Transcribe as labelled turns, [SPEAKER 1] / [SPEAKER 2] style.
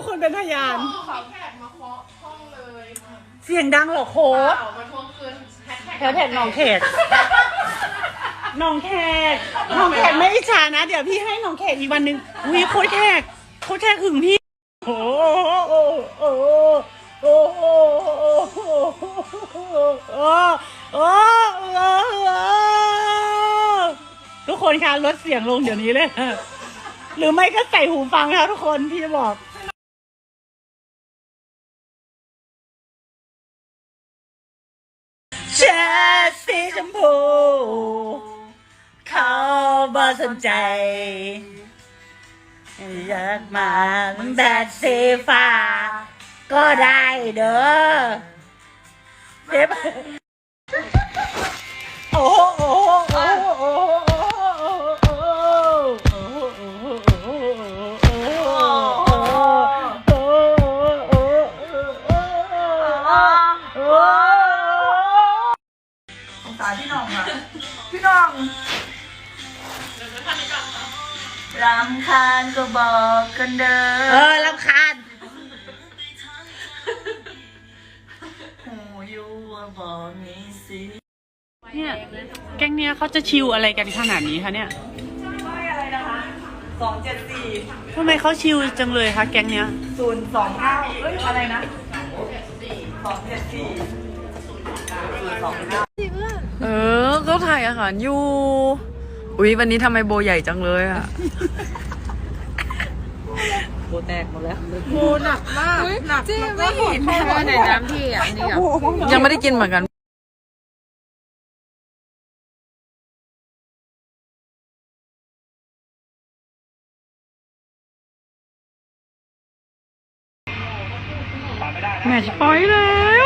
[SPEAKER 1] กคนเป็นพยาน
[SPEAKER 2] ขมเสี
[SPEAKER 1] ยงดังเหรอโค้
[SPEAKER 2] เปดลมาทวงคืนแผลแท็ก
[SPEAKER 1] แหนองเขตหนองแขกหนองแขกไม่อิจฉานะ เดี๋ยวพี่ให้หนองแขกอีกวันหนึ่งวีโค้ดแขกโค้ดแขกหึงพี่ โอ้โหโอ้โหโอ้โหโอ้โหโอ้โหโอ้โหทุกคนคะลดเสียงลงเดี๋ยวนี้เลย หรือไม่ก็ใส่หูฟังนะคะทุกคนพี่จะบอก ส เชิ้ตสีชมพูเขาบ่สนใจ อยากมาแบดสีฟ้า ก็ได้เด้อเจ็บโอ้โหโอ้โหโอ้โหโอ้โหโอ้โห
[SPEAKER 3] รพี่น้องอะ พี่น้องรำคาญก็บอกกันเด้
[SPEAKER 1] เอ
[SPEAKER 3] อ
[SPEAKER 1] อรำคาญ
[SPEAKER 3] หูอยู่ว่าบอกมีสิ
[SPEAKER 1] เนี่ยแก๊งเนี้ยเขาจะชิวอะไรกันขนาดนี้คะเนี่ย
[SPEAKER 3] อะไรนะคะสองเจ็ดสี่
[SPEAKER 1] ทำไมเขาชิวจังเลยคะแก๊งเนี้ย
[SPEAKER 3] ศูนย์สองเก้าเอ้ยอะไรนะสองเจ็ดสี่ศูนย์สองเก้า
[SPEAKER 4] เอ อก็ถ่ายอาหารอยู่ อุ๊ยวันนี้ทำไมโบใหญ่จังเลยอะ
[SPEAKER 3] โบแตกหมดแล้ว
[SPEAKER 4] ไม่เห็นในน้ำพี่อะนี่ยังไม่ได้กินเหมือนกัน
[SPEAKER 1] แมทช์พอยต์เลย